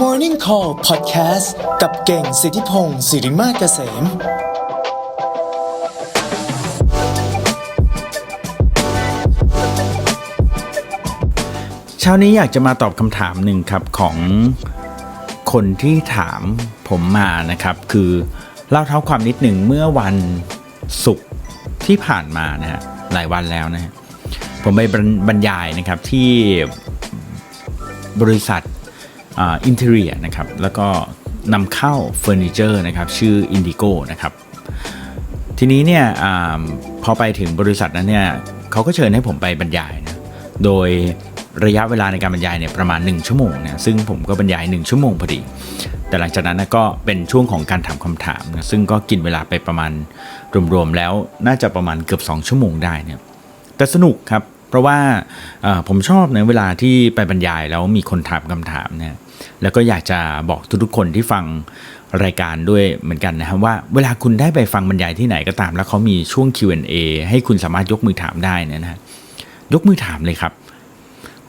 Morning Call Podcast กับเก่งสิทธิพงศ์สิริมาเกษม เช้านี้อยากจะมาตอบคำถามหนึ่งครับของคนที่ถามผมมานะครับ คือเล่าเท้าความนิดหนึ่งเมื่อวันศุกร์ที่ผ่านมานะฮะหลายวันแล้วนะฮะผมไปบรรยายนะครับที่บริษัท อินเตอรียนะครับแล้วก็นำเข้าเฟอร์นิเจอร์นะครับชื่อ Indigo นะครับทีนี้เนี่ยอพอไปถึงบริษัทนั้นเนี่ยเขาก็เชิญให้ผมไปบรรยายนะโดยระยะเวลาในการบรรยายเนี่ยประมาณ 1 ชั่วโมงนะซึ่งผมก็บรรยาย 1 ชั่วโมงพอดี แต่หลังจากนั้นนะก็เป็นช่วงของการถามคำถามนะซึ่งก็กินเวลาไปประมาณรวมๆแล้วน่าจะประมาณเกือบ 2 ชั่วโมงได้เนี่ยแต่สนุกครับ เพราะว่าผมชอบในะเวลาที่ไปบรรยายแล้วมีคนถามคำถามเนี่ยแล้วก็อยากจะบอกทุกๆคนที่ฟังรายการด้วยเหมือนกันนะครับว่าเวลาคุณได้ไปฟังบรรยายที่ไหนก็ตาม แล้วเขามีช่วง Q&A ให้คุณสามารถยกมือถามได้นะฮะยกมือถามเลยครับ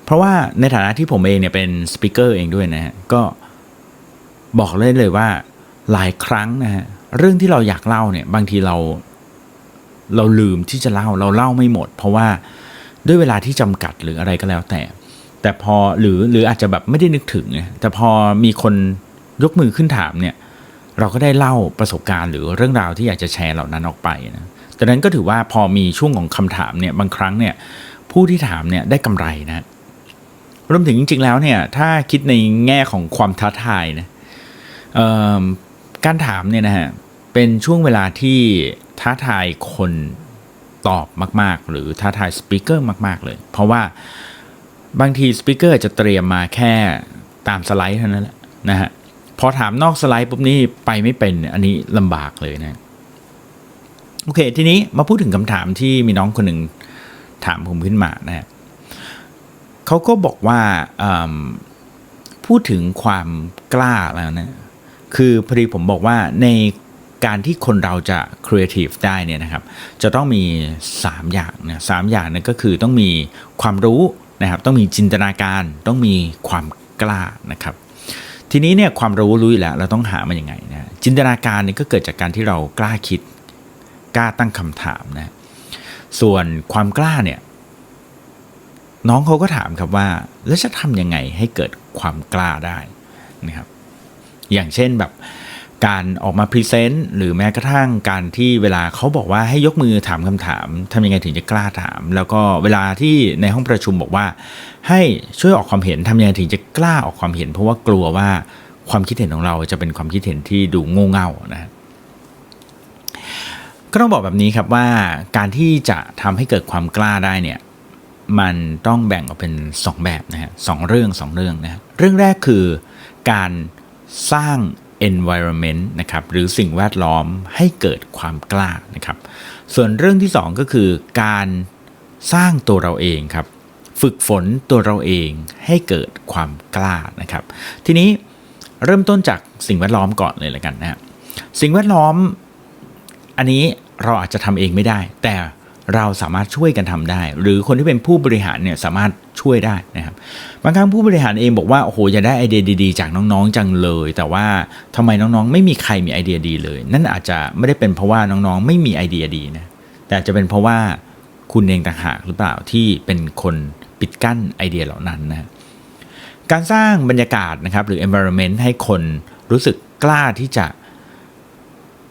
เพราะว่าในฐานะที่ผมเองเนี่ยเป็นสปิเกอร์เองด้วยนะฮะก็บอกเลยเลยว่าหลายครั้งนะฮะเรื่องที่เราอยากเล่าเนี่ยบางทีเราเราลืมที่จะเล่าเราเล่าไม่หมด เพราะว่า ด้วยเวลาที่จำกัดหรืออะไรก็แล้วแต่ แต่พอหรือหรืออาจจะแบบไม่ได้นึกถึงไงแต่พอมีคนยกมือขึ้นถามเนี่ยเราก็ได้เล่าประสบการณ์หรือเรื่องราวที่อยากจะแชร์เหล่านั้นออกไปนะดังนั้นก็ถือว่าพอมีช่วงของคำถามเนี่ยบางครั้งเนี่ยผู้ที่ถามเนี่ยได้กำไรนะรวมถึงจริงๆแล้วเนี่ยถ้าคิดในแง่ของความท้าทายนะการถามเนี่ยนะฮะเป็นช่วงเวลาที่ท้าทายคน ตอบมาก ๆ หรือท้าทายสปีกเกอร์มาก ๆ เลย เพราะว่าบางทีสปีกเกอร์จะเตรียมมาแค่ตามสไลด์เท่านั้นแหละนะฮะพอถามนอกสไลด์ปุ๊บนี่ไปไม่เป็นอันนี้ลำบากเลยนะโอเค ทีนี้มาพูดถึงคำถามที่มีน้องคนหนึ่งถามผมขึ้นมานะเขาก็บอกว่าพูดถึงความกล้าแล้วนะคือพอดีผมบอกว่าใน การที่คนเราจะครีเอทีฟได้เนี่ยนะครับจะต้องมี 3 อย่างนะสามอย่างนั่นก็คือต้องมีความรู้นะครับต้องมีจินตนาการต้องมีความกล้านะครับทีนี้เนี่ยความรู้รู้อยู่แล้วเราต้องหามันยังไงนะจินตนาการนี่ก็เกิดจากการที่เรากล้าคิดกล้าตั้งคำถามนะส่วนความกล้าเนี่ยน้องเขาก็ถามครับว่า แล้วจะทำยังไงให้เกิดความกล้าได้นะครับอย่างเช่นแบบ การออกมาพรีเซนต์หรือแม้กระทั่งการที่เวลาเขาบอกว่าให้ยกมือถามคำถามทำยังไงถึงจะกล้าถาม แล้วก็เวลาที่ในห้องประชุมบอกว่า ให้ช่วยออกความเห็นทำยังไงถึงจะกล้าออกความเห็น เพราะว่ากลัวว่าความคิดเห็นของเราจะเป็นความคิดเห็นที่ดูโง่เง่านะก็ต้องบอกแบบนี้ครับว่าการที่จะทำให้เกิดความกล้าได้เนี่ยมันต้องแบ่งออกเป็น 2 แบบนะฮะสองเรื่องสองเรื่องนะเรื่องแรกคือการสร้าง environment นะครับหรือสิ่งแวดล้อมให้เกิดความกล้านะครับ ส่วนเรื่องที่ 2 ก็คือการสร้างตัวเราเองครับ ฝึกฝนตัวเราเองให้เกิดความกล้านะครับ ทีนี้เริ่มต้นจากสิ่งแวดล้อมก่อนเลยละกันนะฮะสิ่งแวดล้อมอันนี้เราอาจจะทำเองไม่ได้ แต่ เราสามารถช่วยกันทำได้ หรือคนที่เป็นผู้บริหารเนี่ยสามารถช่วยได้นะครับบางครั้งผู้บริหารเองบอกว่าโอ้โหอยากได้ไอเดียดีๆ จากน้องๆจังเลย แต่ว่าทำไมน้องๆ ไม่มีใครมีไอเดียดีเลย นั่นอาจจะไม่ได้เป็นเพราะว่าน้องๆ ไม่มีไอเดียดีนะแต่จจะเป็นเพราะว่าคุณเองต่างหากหรือเปล่าที่เป็นคนปิดกั้นไอเดียเหล่านั้นนะการสร้างบรรยากาศนะครับหรือ environment ให้คนรู้สึกกล้าที่จะ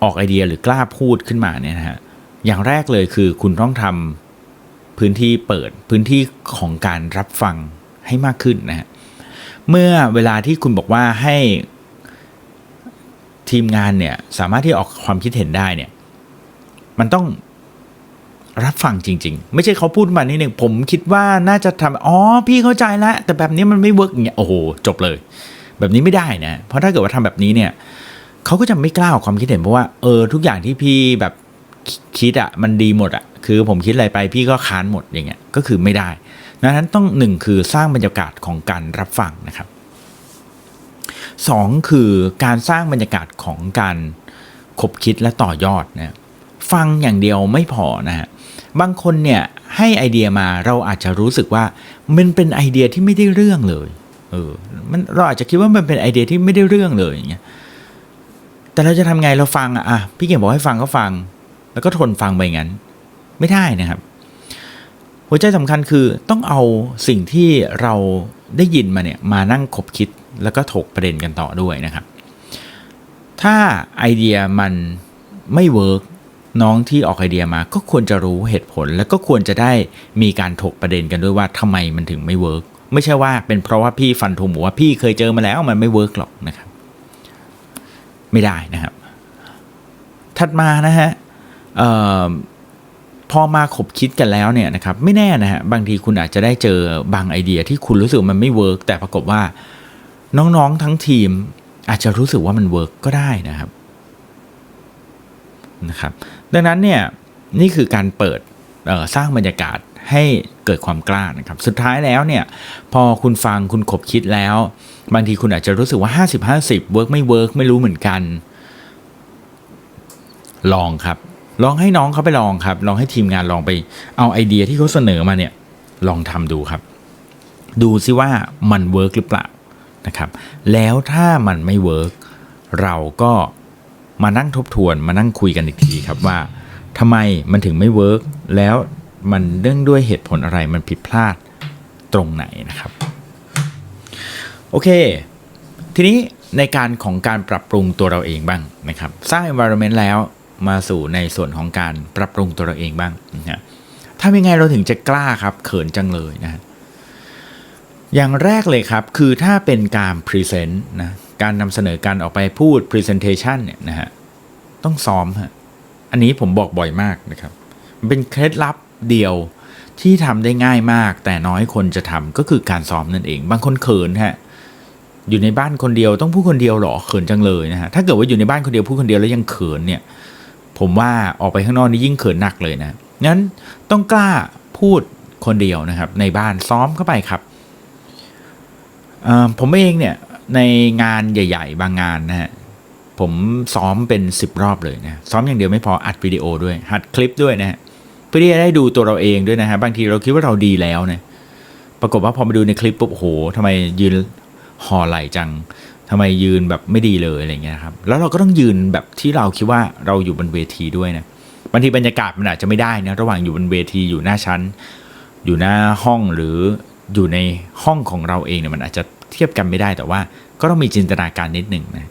ออกไอเดียหรือกล้าพูดขึ้นมาเนี่ยนะฮะ อย่างแรกเลยคือคุณต้องทำพื้นที่เปิดพื้นที่ของการรับฟังให้มากขึ้นนะฮะเมื่อเวลาที่คุณบอกว่าให้ทีมงานเนี่ยสามารถที่ออกความคิดเห็นได้เนี่ยมันต้องรับฟังจริง ๆ ไม่ใช่เขาพูดมานี่หนึ่งผมคิดว่าน่าจะทำอ๋อพี่เข้าใจแล้ว แต่แบบนี้มันไม่เวิร์กอย่างเงี้ยโอ้โหจบเลย แบบนี้ไม่ได้นะ เพราะถ้าเกิดว่าทำแบบนี้เนี่ยเขาก็จะไม่กล้าออกความคิดเห็นเพราะว่าเออทุกอย่างที่พี่แบบ คิดอะ่ะมันดีหมดอะ่ะคือผมคิดอะไรไปพี่ก็ค้านหมดอย่างเงี้ยก็คือไม่ได้ดังนั้นต้องหนึ่งคือสร้างบรรยากาศของการรับฟังนะครับสองคือการสร้างบรรยากาศของการคบคิดและต่อยอดนะฟังอย่างเดียวไม่พอนะฮะบางคนเนี่ยให้ไอเดียมาเราอาจจะรู้สึกว่ามันเป็นไอเดียที่ไม่ได้เรื่องเลยเออมันเราอาจจะคิดว่ามันเป็นไอเดียที่ไม่ได้เรื่องเลยอย่างเงี้ยแต่เราจะทำไงเราฟังอะอะพี่เก่งบอกให้ฟังก็ฟัง แล้วก็ทนฟังไปงั้น ไม่ได้นะครับ หัวใจสำคัญคือต้องเอาสิ่งที่เราได้ยินมาเนี่ยมานั่งคบคิดแล้วก็ถกประเด็นกันต่อด้วยนะครับ ถ้าไอเดียมันไม่เวิร์กน้องที่ออกไอเดียมาก็ควรจะรู้เหตุผล แล้วก็ควรจะได้มีการถกประเด็นกันด้วยว่าทำไมมันถึงไม่เวิร์กไม่ใช่ว่าเป็นเพราะว่าพี่ฟันธงบอกว่าพี่เคยเจอมาแล้วมันไม่เวิร์กหรอกนะครับ ไม่ได้นะครับ ถัดมานะฮะ พอมาขบคิดกันแล้วเนี่ยนะครับไม่แน่นะฮะบางทีคุณอาจจะได้เจอบางไอเดียที่คุณรู้สึกมันไม่เวิร์กแต่ปรากฏว่าน้องๆทั้งทีมอาจจะรู้สึกว่ามันเวิร์กก็ได้นะครับนะครับดังนั้นเนี่ยนี่คือการเปิดสร้างบรรยากาศให้เกิดความกล้านะครับสุดท้ายแล้วเนี่ยพอคุณฟังคุณขบคิดแล้ว บางทีคุณอาจจะรู้สึกว่า 50 50เวิร์กไม่เวิร์กไม่รู้เหมือนกัน ลองครับ ลองให้น้องเขาไปลองครับ ลองให้ทีมงานลองไปเอาไอเดียที่เขาเสนอมาเนี่ยลองทำดูครับ ดูซิว่ามันเวิร์กหรือเปล่านะครับ แล้วถ้ามันไม่เวิร์กเราก็มานั่งทบทวนมานั่งคุยกันอีกทีครับว่าทำไมมันถึงไม่เวิร์กแล้วมันเนื่องด้วยเหตุผลอะไรมันผิดพลาดตรงไหนนะครับ โอเค ทีนี้ในการของการปรับปรุงตัวเราเองบ้างนะครับ สร้าง environment แล้ว มาสู่ในส่วนของการปรับปรุงตัวเราเองบ้างนะฮะถ้ายังไงเราถึงจะกล้าครับเขินจังเลยนะฮะอย่างแรกเลยครับคือถ้าเป็นการพรีเซนต์นะการนำเสนอการออกไปพูด presentation เนี่ยนะฮะต้องซ้อมฮะอันนี้ผมบอกบ่อยมากนะครับมันเป็นเคล็ดลับเดียวที่ทำได้ง่ายมาก แต่น้อยคนจะทำก็คือการซ้อมนั่นเอง บางคนเขินฮะอยู่ในบ้านคนเดียวต้องพูดคนเดียวหรอเขินจังเลยนะฮะถ้าเกิดว่าอยู่ในบ้านคนเดียวพูดคนเดียวแล้วยังเขินเนี่ย ผมว่าออกไปข้างนอกนี่ยิ่งเขินหนักเลยนะงั้นต้องกล้าพูดคนเดียวนะครับ ในบ้านซ้อมเข้าไปครับผมเองเนี่ยในงานใหญ่ ๆ บางงานนะฮะผมซ้อมเป็นสิบรอบเลยนะซ้อมอย่างเดียวไม่พออัดวิดีโอด้วยหัดคลิปด้วยนะฮะเพื่อที่จะได้ดูตัวเราเองด้วยนะฮะบางทีเราคิดว่าเราดีแล้วนี่ยปรากฏว่าพอมาดูในคลิปปุ๊บโหทำไมยืนห่อไหลจัง ทำไมยืนแบบไม่ดีเลยอะไรเงี้ยครับ แล้วเราก็ต้องยืนแบบที่เราคิดว่าเราอยู่บนเวทีด้วยนะบางทีบรรยากาศมันอาจจะไม่ได้นะระหว่างอยู่บนเวทีอยู่หน้าชั้น อยู่หน้าห้องหรืออยู่ในห้องของเราเองเนี่ยมันอาจจะเทียบกันไม่ได้แต่ว่าก็ต้องมีจินตนาการนิดหนึ่งนะ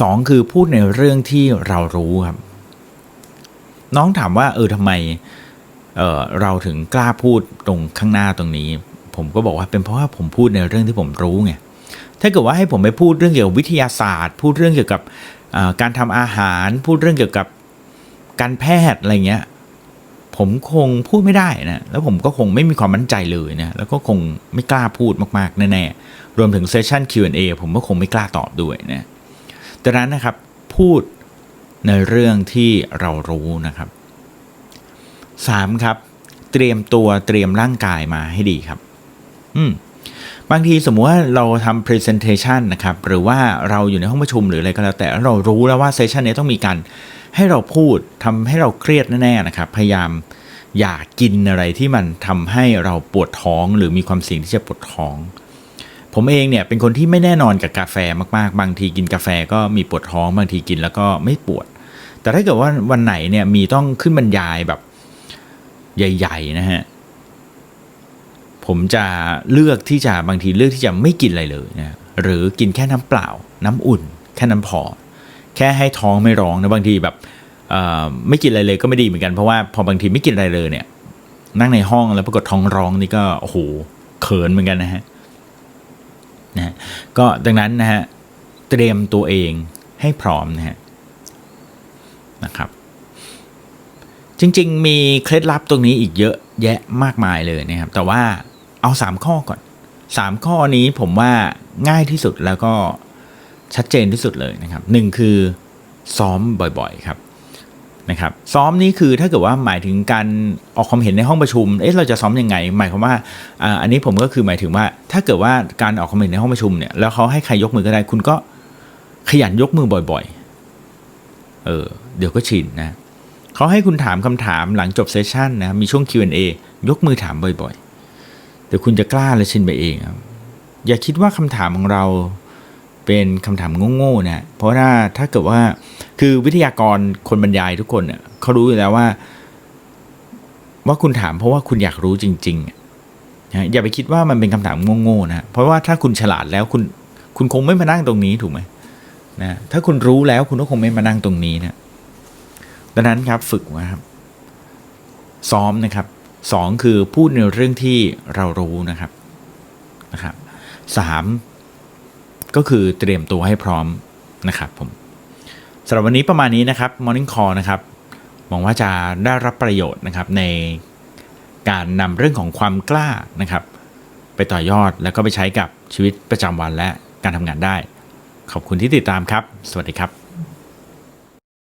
สองคือพูดในเรื่องที่เรารู้ครับ น้องถามว่า เออทำไมเออเราถึงกล้าพูดตรงข้างหน้าตรงนี้ ผมก็บอกว่าเป็นเพราะว่าผมพูดในเรื่องที่ผมรู้ไง ถ้าเกิดว่าให้ผมไปพูดเรื่องเกี่ยวกับวิทยาศาสตร์ พูดเรื่องเกี่ยวกับการทำอาหาร พูดเรื่องเกี่ยวกับการแพทย์อะไรเงี้ยผมคงพูดไม่ได้นะแล้วผมก็คงไม่มีความมั่นใจเลยนะแล้วก็คงไม่กล้าพูดมากๆแน่ๆรวมถึงเซสชัน Q&A ผมก็คงไม่กล้าตอบด้วยนะดังนั้นนะครับพูดในเรื่องที่เรารู้นะครับสามครับ เตรียมตัวเตรียมร่างกายมาให้ดีครับ อืม บางทีสมมุติว่าเราทำ presentation นะครับ หรือว่าเราอยู่ในห้องประชุมหรืออะไรก็แล้ว แต่เรารู้แล้วว่าเซสชันนี้ต้องมีการให้เราพูดทำให้เราเครียดแน่ๆนะครับ พยายามอย่ากินอะไรที่มันทำให้เราปวดท้อง หรือมีความเสี่ยงที่จะปวดท้อง ผมเองเนี่ยเป็นคนที่ไม่แน่นอนกับกาแฟมากๆ บางทีกินกาแฟก็มีปวดท้องบางทีกินแล้วก็ไม่ปวด แต่ถ้าเกิดว่าวันไหนเนี่ยมีต้องขึ้นบรรยายแบบใหญ่ ๆ นะฮะ ผมจะเลือกที่จะบางทีเลือกที่จะไม่กินอะไรเลยนะหรือกินแค่น้ำเปล่า น้ำอุ่น แค่น้ำพอ แค่ให้ท้องไม่ร้องนะบางทีแบบไม่กินอะไรเลยก็ไม่ดีเหมือนกันเพราะว่าพอบางทีไม่กินอะไรเลยเนี่ย นั่งในห้องแล้วปรากฏท้องร้องนี่ก็โอ้โหเขินเหมือนกันนะฮะนะฮะก็ดังนั้นนะฮะเตรียมตัวเองให้พร้อมนะฮะนะครับ จริงๆ มีเคล็ดลับตรงนี้อีกเยอะแยะมากมายเลยนะครับ แต่ว่า เอา3ข้อก่อน3ข้อนี้ผมว่าง่ายที่สุดแล้วก็ชัดเจนที่สุดเลยนะครับหนึ่งคือซ้อมบ่อยๆครับนะครับซ้อมนี้คือถ้าเกิดว่าหมายถึงการออกความเห็นในห้องประชุม เอ๊ะเราจะซ้อมยังไง หมายความว่าอันนี้ผมก็คือหมายถึงว่า ถ้าเกิดว่าการออกความเห็นในห้องประชุมเนี่ยแล้วเขาให้ใครยกมือก็ได้ คุณก็ขยันยกมือบ่อยๆ เออเดี๋ยวก็ชินนะเขาให้คุณถามคำถามหลังจบเซสชันนะมีช่วง Q&A ยกมือถามบ่อยๆ เดี๋ยวคุณจะกล้าและชินไปเองครับอย่าคิดว่าคำถามของเราเป็นคำถามโง่ๆนะเพราะว่าถ้าเกิดว่าคือวิทยากรคนบรรยายทุกคนเนี่ยเขารู้อยู่แล้วว่า ว่าคุณถามเพราะว่าคุณอยากรู้จริงๆนะอย่าไปคิดว่ามันเป็นคำถามโง่ๆนะเพราะว่าถ้าคุณฉลาดแล้วคุณคุณคงไม่มานั่งตรงนี้ถูกไหมนะถ้าคุณรู้แล้วคุณก็คงไม่มานั่งตรงนี้นะดังนั้นครับฝึกว่าครับ ซ้อมนะครับ สองคือพูดในเรื่องที่เรารู้นะครับนะครับสามก็คือเตรียมตัวให้พร้อมนะครับผมสำหรับวันนี้ประมาณนี้นะครับ Morning Call นะครับหวังว่าจะได้รับประโยชน์นะครับในการนำเรื่องของความกล้านะครับ ไปต่อยอดแล้วก็ไปใช้กับชีวิตประจำวันและการทำงานได้ ขอบคุณที่ติดตามครับ สวัสดีครับ